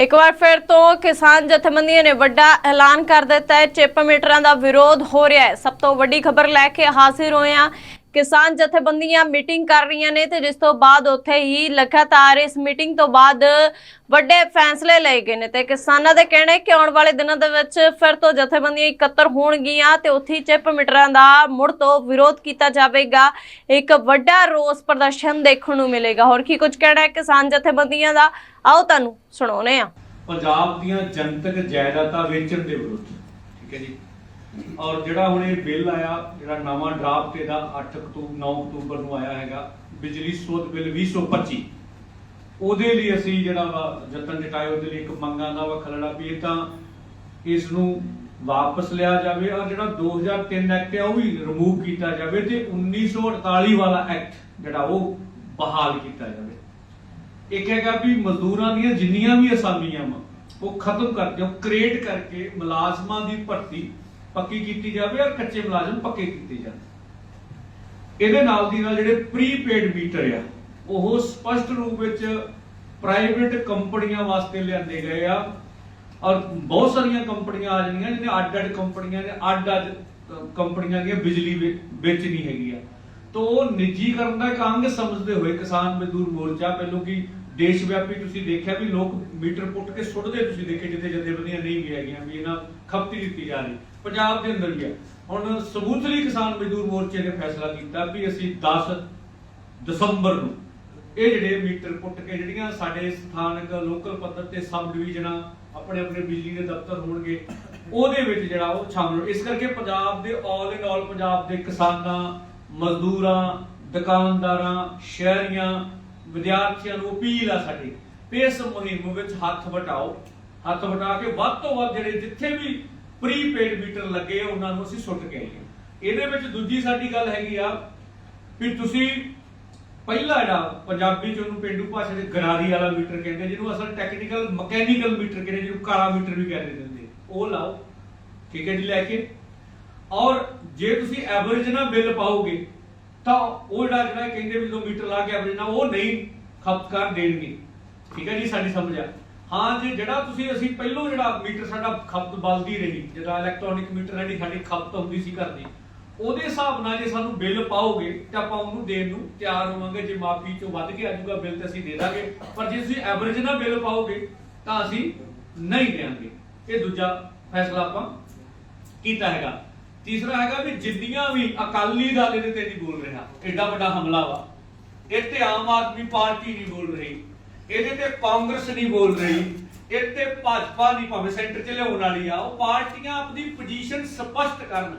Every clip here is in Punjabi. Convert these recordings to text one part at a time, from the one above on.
ਇੱਕ ਵਾਰ ਫਿਰ ਤੋਂ ਕਿਸਾਨ ਜਥੇਬੰਦੀਆਂ ਨੇ ਵੱਡਾ ਐਲਾਨ ਕਰ ਦਿੱਤਾ ਹੈ। ਚਿੱਪ ਮੀਟਰਾਂ ਦਾ ਵਿਰੋਧ ਹੋ ਰਿਹਾ ਹੈ। ਸਭ ਤੋਂ ਵੱਡੀ ਖਬਰ ਲੈ ਕੇ ਹਾਜ਼ਰ ਹੋਏ ਹਾਂ। ਕਿਸਾਨ ਜਥੇਬੰਦੀਆਂ ਮੀਟਿੰਗ ਕਰ ਰਹੀਆਂ ਨੇ ਤੇ ਜਿਸ ਤੋਂ ਬਾਅਦ ਉੱਥੇ ਹੀ ਲਗਾਤਾਰ ਇਸ ਮੀਟਿੰਗ ਤੋਂ ਬਾਅਦ ਵੱਡੇ ਫੈਸਲੇ ਲਏ ਗਏ ਨੇ ਤੇ ਕਿਸਾਨਾਂ ਦੇ ਕਹਿਣਾ ਹੈ ਕਿ ਆਉਣ ਵਾਲੇ ਦਿਨਾਂ ਦੇ ਵਿੱਚ ਫਿਰ ਤੋਂ ਜਥੇਬੰਦੀਆਂ ਇਕੱਤਰ ਹੋਣਗੀਆਂ ਤੇ ਉੱਥੇ ਹੀ ਮੀਟਰਾਂ ਦਾ ਮੁੜ ਤੋਂ ਵਿਰੋਧ ਕੀਤਾ ਜਾਵੇਗਾ। ਇੱਕ ਵੱਡਾ ਰੋਸ ਪ੍ਰਦਰਸ਼ਨ ਦੇਖਣ ਨੂੰ ਮਿਲੇਗਾ। ਹੋਰ ਕੀ ਕੁਝ ਕਹਿਣਾ ਹੈ? ਕਿਸਾਨ ਜਥੇਬੰਦੀਆਂ ਦਾ? ਆਓ ਤੁਹਾਨੂੰ ਸੁਣਾਉਨੇ ਆ ਪੰਜਾਬ ਦੀਆਂ ਜਨਤਕ ਜਾਇਦਾਦਾਂ ਵੇਚਣ ਦੇ ਵਿਰੁੱਧ। ਠੀਕ ਹੈ ਜੀ। ਔਰ ਜਿਹੜਾ ਹੁਣ ਇਹ ਬਿੱਲ ਆਇਆ, ਜਿਹੜਾ ਨਵਾਂ ਡਰਾਫਟ ਇਹਦਾ 8 ਅਕਤੂਬਰ 9 ਅਕਤੂਬਰ ਨੂੰ ਆਇਆ ਹੈਗਾ, ਬਿਜਲੀ ਸੋਧ ਬਿੱਲ 2025 ਉਹਦੇ ਲਈ ਅਸੀਂ ਜਿਹੜਾ ਵਾ ਯਤਨ ਜਟਾਏ ਉਹਦੇ ਲਈ ਇੱਕ ਮੰਗਾਂ ਦਾ ਵਾ ਖਲੜਾ ਵੀ ਇਹ ਤਾਂ ਇਸ ਨੂੰ ਵਾਪਸ ਲਿਆ ਜਾਵੇ ਔਰ ਜਿਹੜਾ 2003 ਐਕਟ ਹੈ ਉਹ ਵੀ ਰਿਮੂਵ ਕੀਤਾ ਜਾਵੇ ਤੇ 1948 ਵਾਲਾ ਐਕਟ ਜਿਹੜਾ ਉਹ ਬਹਾਲ ਕੀਤਾ ਜਾਵੇ। ਇੱਕ ਹੈਗਾ ਵੀ ਮਜ਼ਦੂਰਾਂ ਦੀਆਂ ਜਿੰਨੀਆਂ ਵੀ ਅਸਾਮੀਆਂ ਵਾ, ਉਹ ਖਤਮ ਕਰਕੇ ਉਹ ਕ੍ਰੀਏਟ ਕਰਕੇ ਮੁਲਾਜ਼ਮਾਂ ਦੀ ਭਰਤੀ ਪੱਕੀ ਕੀਤੀ ਜਾਵੇ ਔਰ ਕੱਚੇ ਮੁਲਾਜ਼ਮ ਪੱਕੇ ਕੀਤੇ ਜਾਣ। ਇਹਦੇ ਨਾਲ ਦੀ ਨਾਲ ਜਿਹੜੇ ਪ੍ਰੀਪੇਡ ਮੀਟਰ ਆ, ਉਹ ਸਪਸ਼ਟ ਰੂਪ ਵਿੱਚ ਪ੍ਰਾਈਵੇਟ ਕੰਪਨੀਆਂ ਵਾਸਤੇ ਲਿਆਂਦੇ ਗਏ ਆ। ਔਰ ਬਹੁਤ ਸਾਰੀਆਂ ਕੰਪਨੀਆਂ ਆ ਜਾਣੀਆਂ ਜਿਹਨੇ ਅੱਡ-ਅੱਡ ਕੰਪਨੀਆਂ ਨੇ, ਅੱਡ-ਅੱਡ ਕੰਪਨੀਆਂ ਦੀਆਂ ਬਿਜਲੀ ਵੇਚਣੀ ਹੈਗੀ ਆ। ਤੋ ਨਿੱਜੀਕਰਨ ਦਾ ਇੱਕ ਅੰਗ ਸਮਝਦੇ ਹੋਏ ਕਿਸਾਨ ਮਜ਼ਦੂਰ ਮੋਰਚਾ, ਪਹਿਲੋਂ ਕਿ ਦੇਸ਼ ਵਿਆਪੀ ਤੁਸੀਂ ਦੇਖਿਆ ਵੀ ਲੋਕ ਮੀਟਰ ਪੁੱਟ ਕੇ ਸੁੱਟਦੇ ਤੁਸੀਂ ਦੇਖੇ ਜਿੱਥੇ ਜਥੇਬੰਦੀਆਂ ਨਹੀਂ ਵੀ ਹੈਗੀਆਂ ਵੀ ਇਹਨਾਂ ਖਪਤੀ ਦਿੱਤੀ ਜਾ ਰਹੀ। ਪੰਜਾਬ ਦੇ ਅੰਦਰ ਵੀ ਆ। ਹੁਣ ਸਬੂਤਲੀ ਕਿਸਾਨ ਮਜ਼ਦੂਰ ਮੋਰਚੇ ਨੇ ਫੈਸਲਾ ਕੀਤਾ ਵੀ ਅਸੀਂ 10 ਦਸੰਬਰ ਨੂੰ ਇਹ ਜਿਹੜੇ ਮੀਟਰ ਪੁੱਟ ਕੇ ਜਿਹੜੀਆਂ ਸਾਡੇ ਸਥਾਨਕ ਲੋਕਲ ਪੱਧਰ ਤੇ ਸਬ ਡਿਵੀਜ਼ਨਾਂ ਆਪਣੇ ਆਪਣੇ ਬਿਜਲੀ ਦੇ ਦਫ਼ਤਰ ਹੋਣਗੇ, ਉਹਦੇ ਵਿੱਚ ਜਿਹੜਾ ਉਹ ਸ਼ਾਮਲ ਹੋ- ਇਸ ਕਰਕੇ ਪੰਜਾਬ ਦੇ ਆਲ ਇਨ ਆਲ ਪੰਜਾਬ ਦੇ ਕਿਸਾਨਾਂ, ਮਜ਼ਦੂਰਾਂ, ਦੁਕਾਨਦਾਰਾਂ, ਸ਼ਹਿਰੀਆਂ ਵਿਦਿਆਰਥੀਆਂ ਨੂੰ ਅਪੀਲ ਆ ਸਾਡੀ ਇਸ ਮੁਹਿੰਮ ਵਿੱਚ ਹੱਥ ਵਟਾਓ। ਹੱਥ ਵਟਾ ਕੇ ਵੱਧ ਤੋਂ ਵੱਧ ਜਿਹੜੇ ਜਿੱਥੇ ਵੀ ਪ੍ਰੀਪੇਡ ਮੀਟਰ ਲੱਗੇ ਉਹਨਾਂ ਨੂੰ ਅਸੀਂ ਸੁੱਟ ਕੇ ਆਈਏ। ਇਹਦੇ ਵਿੱਚ ਦੂਜੀ ਸਾਡੀ ਗੱਲ ਹੈਗੀ ਆ ਵੀ ਤੁਸੀਂ ਪਹਿਲਾ ਜਿਹੜਾ ਪੰਜਾਬੀ ਚ ਉਹਨੂੰ ਪਿੰਡੂ ਭਾਸ਼ਾ ਦੇ ਗਰਾਰੀ ਵਾਲਾ ਮੀਟਰ ਕਹਿੰਦੇ ਜਿਹਨੂੰ ਅਸਲ ਟੈਕਨੀਕਲ ਮਕੈਨੀਕਲ ਮੀਟਰ ਕਹਿੰਦੇ ਜਿਹਨੂੰ ਕਾਲਾ ਮੀਟਰ ਵੀ ਕਹਿੰਦੇ ਦਿੰਦੇ ਉਹ ਲਾਓ, ਠੀਕ ਹੈ ਜੀ, ਲੈ ਕੇ। ਔਰ ਜੇ ਤੁਸੀਂ ਐਵਰੇਜ ਨਾ ਬਿੱਲ ਪਾਓਗੇ ਤਾਂ ਉਹ ਜਿਹੜਾ ਜਿਹੜਾ ਕਹਿੰਦੇ ਵੀ ਜਦੋਂ ਮੀਟਰ ਲਾ ਕੇ ਐਵਰੇਜ ਨਾ ਉਹ ਨਹੀਂ ਖਪਤਕਾਰ ਦੇਣਗੇ। ਠੀਕ ਹੈ ਜੀ, ਸਾਡੀ ਸਮਝ ਆ। ਹਾਂ, ਜੇ ਜਿਹੜਾ ਤੁਸੀਂ, ਅਸੀਂ ਪਹਿਲੋਂ ਜਿਹੜਾ ਮੀਟਰ ਸਾਡਾ ਖਪਤ ਬਲਦੀ ਰਹੀ, ਜਿਹੜਾ ਇਲੈਕਟ੍ਰੋਨਿਕ ਮੀਟਰ ਜਿਹੜੀ ਸਾਡੀ ਖਪਤ ਹੁੰਦੀ ਸੀ ਘਰ ਦੀ, ਉਹਦੇ ਹਿਸਾਬ ਨਾਲ ਜੇ ਸਾਨੂੰ ਬਿੱਲ ਪਾਓਗੇ ਤੇ ਆਪਾਂ ਉਹਨੂੰ ਦੇਣ ਨੂੰ ਤਿਆਰ ਹੋਵਾਂਗੇ। ਜੇ ਮਾਫੀ ਚੋਂ ਵੱਧ ਕੇ ਆਜੂਗਾ ਬਿੱਲ ਤੇ ਅਸੀਂ ਦੇ ਦਾਂਗੇ। ਪਰ ਜੇ ਤੁਸੀਂ ਐਵਰੇਜ ਨਾਲ ਬਿੱਲ ਪਾਓਗੇ, ਤਾਂ ਅਸੀਂ ਨਹੀਂ ਦੇਵਾਂਗੇ। ਇਹ ਦੂਜਾ ਫੈਸਲਾ ਆਪਾਂ ਕੀਤਾ ਹੈਗਾ। ਤੀਸਰਾ ਹੈਗਾ ਵੀ ਜਿੰਨੀਆਂ ਵੀ ਅਕਾਲੀ ਦਲ ਇਹਦੇ ਤੇ ਨਹੀਂ ਬੋਲ ਰਿਹਾ ਐਡਾ ਵੱਡਾ ਹਮਲਾ ਵਾ। ਇਹ ਤੇ ਆਮ ਆਦਮੀ ਪਾਰਟੀ ਨਹੀਂ ਬੋਲ ਰਹੀ, ਇਹਦੇ ਤੇ ਕਾਂਗਰਸ ਨਹੀਂ ਬੋਲ ਰਹੀ, ਇਹ ਤੇ ਭਾਜਪਾ ਨਹੀਂ ਭਾਵੇਂ ਸੈਂਟਰ 'ਚ ਲਿਆਉਣ ਵਾਲੀ ਆ, ਉਹ ਪਾਰਟੀਆਂ ਆਪਣੀ ਪੋਜੀਸ਼ਨ ਸਪਸ਼ਟ ਕਰਨ।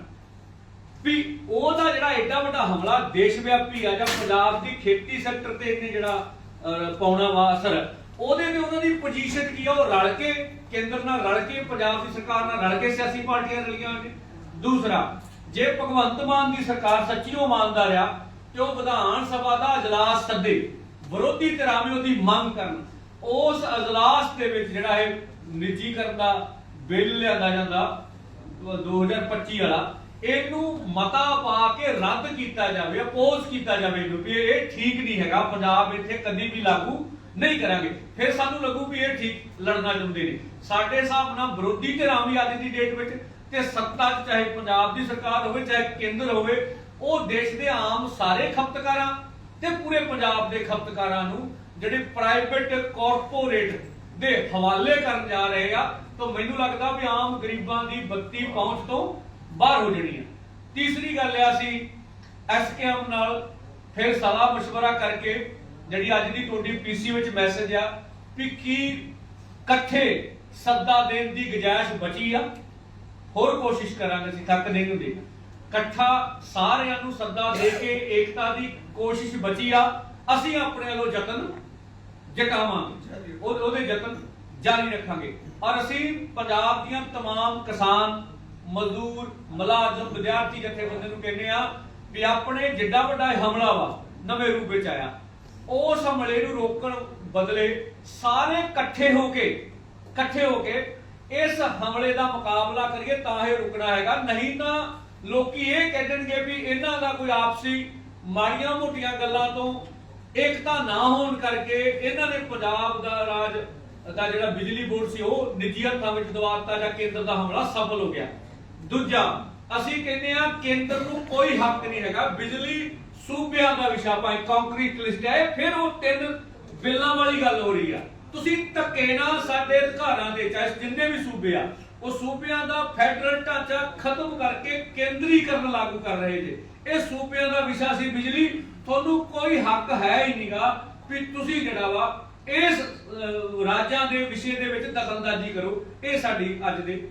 ਵੀ ਉਹਦਾ ਜਿਹੜਾ ਐਡਾ ਵੱਡਾ ਹਮਲਾ ਦੇਸ਼ ਵਿਆਪੀ ਆ ਜਾਂ ਪੰਜਾਬ ਦੀ ਖੇਤੀ ਸੈਕਟਰ ਤੇ ਇਹਨੇ ਜਿਹੜਾ ਪਾਉਣਾ ਵਾ ਅਸਰ, ਉਹਦੇ ਤੇ ਉਹਨਾਂ ਦੀ ਪੋਜੀਸ਼ਨ ਕੀ ਆ? ਉਹ ਰਲ ਕੇ ਕੇਂਦਰ ਨਾਲ ਰਲ ਕੇ, ਪੰਜਾਬ ਦੀ ਸਰਕਾਰ ਨਾਲ ਰਲ ਕੇ ਸਿਆਸੀ ਪਾਰਟੀਆਂ ਰਲੀਆਂ ਨੇ ਦੂਸਰਾ, ਜੇ ਭਗਵੰਤ ਮਾਨ ਦੀ ਸਰਕਾਰ ਸੱਚੀਓ ਇਮਾਨਦਾਰ ਆ, ਤੇ ਉਹ ਵਿਧਾਨ ਸਭਾ ਦਾ ਅਜਲਾਸ ਸੱਦੇ, ਵਿਰੋਧੀ ਧਿਰਾਵੇਂ ਉਹਦੀ ਮੰਗ ਕਰਨ। ਉਸ ਅਜਲਾਸ ਦੇ ਵਿੱਚ ਜਿਹੜਾ ਇਹ ਨਿੱਜੀਕਰਨ ਦਾ ਬਿੱਲ ਲਿਆਂਦਾ ਜਾਂਦਾ 2025 ਵਾਲਾ, ਇਹਨੂੰ ਮਤਾ ਪਾ ਕੇ ਰੱਦ ਕੀਤਾ ਜਾਵੇ ਅਪੋਜ਼ ਕੀਤਾ ਜਾਵੇ ਇਹਨੂੰ, ਵੀ ਇਹ ਠੀਕ ਨਹੀਂ ਹੈਗਾ, ਪੰਜਾਬ ਇੱਥੇ ਕਦੀ ਵੀ ਲਾਗੂ ਨਹੀਂ ਕਰਾਂਗੇ। ਫਿਰ ਸਾਨੂੰ ਲੱਗੂ ਵੀ ਇਹ ਠੀਕ ਲੜਨਾ ਚਾਹੁੰਦੇ ਨੇ। ਸਾਡੇ ਹਿਸਾਬ ਨਾਲ ਵਿਰੋਧੀ ਧਿਰਾਂ ਵੀ ਅੱਜ ਦੀ ਡੇਟ ਵਿੱਚ ਤੇ ਸੱਤਾ 'ਚ ਚਾਹੇ ਪੰਜਾਬ ਦੀ ਸਰਕਾਰ ਹੋਵੇ ਚਾਹੇ ਕੇਂਦਰ ਹੋਵੇ ਉਹ ਦੇਸ਼ ਦੇ ਆਮ ਸਾਰੇ ਖਪਤਕਾਰਾਂ ਤੇ ਪੂਰੇ ਪੰਜਾਬ ਦੇ ਖਪਤਕਾਰਾਂ ਨੂੰ ਜਿਹੜੇ ਪ੍ਰਾਈਵੇਟ ਕਾਰਪੋਰੇਟ ਦੇ ਹਵਾਲੇ ਕਰਨ ਜਾ ਰਹੇ ਆ ਤਾਂ ਮੈਨੂੰ ਲੱਗਦਾ ਵੀ ਆਮ ਗਰੀਬਾਂ ਦੀ ਬੱਤੀ ਪਹੁੰਚ ਤੋਂ ਬਾਹਰ ਹੋ ਜਣੀ ਆ ਤੀਸਰੀ ਗੱਲ ਆ ਸੀ ਐਸਕੇਐਮ ਨਾਲ ਫਿਰ ਸਲਾਹ مشورہ ਕਰਕੇ ਜਿਹੜੀ ਅੱਜ ਦੀ ਤੁਹਾਡੀ ਪੀਸੀ ਵਿੱਚ ਮੈਸੇਜ ਆ ਵੀ ਕੀ ਇਕੱਠੇ ਸੱਦਾ ਦੇਣ ਦੀ ਗੁੰਜਾਇਸ਼ ਬਚੀ ਆ ਹੋਰ ਕੋਸ਼ਿਸ਼ ਕਰਾਂਗੇ ਅਸੀਂ ਥੱਕ ਨਹੀਂ ਹੁੰਦੇ ਇਕੱਠਾ ਸਾਰਿਆਂ ਨੂੰ ਸੱਦਾ ਦੇ ਕੇ ਏਕਤਾ ਦੀ ਕੋਸ਼ਿਸ਼ ਬਚੀ ਆ ਅਸੀਂ ਆਪਣੇ ਵੱਲੋਂ ਯਤਨ ਜਟਾਵਾਂਗੇ ਉਹ- ਉਹਦੇ ਯਤਨ ਜਾਰੀ ਰੱਖਾਂਗੇ ਔਰ ਅਸੀਂ ਪੰਜਾਬ ਦੀਆਂ तमाम ਕਿਸਾਨ ਮਜ਼ਦੂਰ ਮੁਲਾਜ਼ਮ ਵਿਦਿਆਰਥੀ ਜਥੇਬੰਦੀਆਂ ਨੂੰ ਕਹਿੰਦੇ ਆ ਵੀ ਆਪਣੇ ਜਿੱਡਾ ਵੱਡਾ ਇਹ ਹਮਲਾ ਵਾ ਨਵੇਂ ਰੂਪ ਵਿੱਚ ਆਇਆ ਉਸ ਹਮਲੇ ਨੂੰ ਰੋਕਣ ਬਦਲੇ ਸਾਰੇ ਇਕੱਠੇ ਹੋ ਕੇ ਇਕੱਠੇ ਹੋ ਕੇ ਇਸ ਹਮਲੇ ਦਾ ਮੁਕਾਬਲਾ ਕਰੀਏ ਤਾਂ ਇਹ ਰੁਕਣਾ ਹੈਗਾ। ਨਹੀਂ ਤਾਂ ਲੋਕੀ ਇਹ ਕਹਿਣਗੇ ਵੀ ਇਹਨਾਂ ਦਾ ਕੋਈ ਆਪਸੀ ਮਾੜੀਆਂ ਮੋਟੀਆਂ ਗੱਲਾਂ ਤੋਂ ਏਕਤਾ ਨਾ ਹੋਣ ਕਰਕੇ ਇਹਨਾਂ ਨੇ ਪੰਜਾਬ ਦਾ ਰਾਜ ਦਾ ਜਿਹੜਾ ਬਿਜਲੀ ਬੋਰਡ ਸੀ, ਉਹ ਨਿੱਜੀ ਹੱਥਾਂ ਵਿੱਚ ਦਵਾਤਾ ਜਾਂ ਕੇਂਦਰ ਦਾ ਹਮਲਾ ਸਫਲ ਹੋ ਗਿਆ। ਦੂਜਾ, ਅਸੀਂ ਕਹਿੰਦੇ ਆ ਕੇਂਦਰ ਨੂੰ ਕੋਈ ਹੱਕ ਨਹੀਂ ਹੈਗਾ। ਬਿਜਲੀ ਸੂਬਿਆਂ ਦਾ ਵਿਸ਼ਾ ਭਾਵੇਂ ਕੰਕਰੀਟ ਲਿਸਟ ਹੈ। ਫਿਰ ਉਹ ਤਿੰਨ ਬਿੱਲਾਂ ਵਾਲੀ ਗੱਲ ਹੋ ਰਹੀ ਆ। ਤੁਸੀਂ ਧੱਕੇ ਨਾਲ ਸਾਡੇ ਅਧਿਕਾਰਾਂ ਦੇ ਚਾਹੇ ਜਿੰਨੇ ਵੀ ਸੂਬੇ ਆ, ਉਹ ਸੂਬਿਆਂ ਦਾ ਫੈਡਰਲ ਢਾਂਚਾ ਖਤਮ ਕਰਕੇ ਕੇਂਦਰੀਕਰਨ ਲਾਗੂ ਕਰ ਰਹੇ ਜੇ। ਇਹ ਸੂਬਿਆਂ ਦਾ ਵਿਸ਼ਾ ਸੀ ਬਿਜਲੀ, ਤੁਹਾਨੂੰ ਕੋਈ ਹੱਕ ਹੈ ਹੀ ਨਹੀਂਗਾ ਵੀ ਤੁਸੀਂ ਜਿਹੜਾ ਵਾ ਇਸ ਰਾਜਾਂ ਦੇ ਵਿਸ਼ੇ ਦੇ ਵਿੱਚ ਦਖਲਅੰਦਾਜ਼ੀ ਕਰੋ। ਇਹ ਸਾਡੀ ਅੱਜ ਦੇ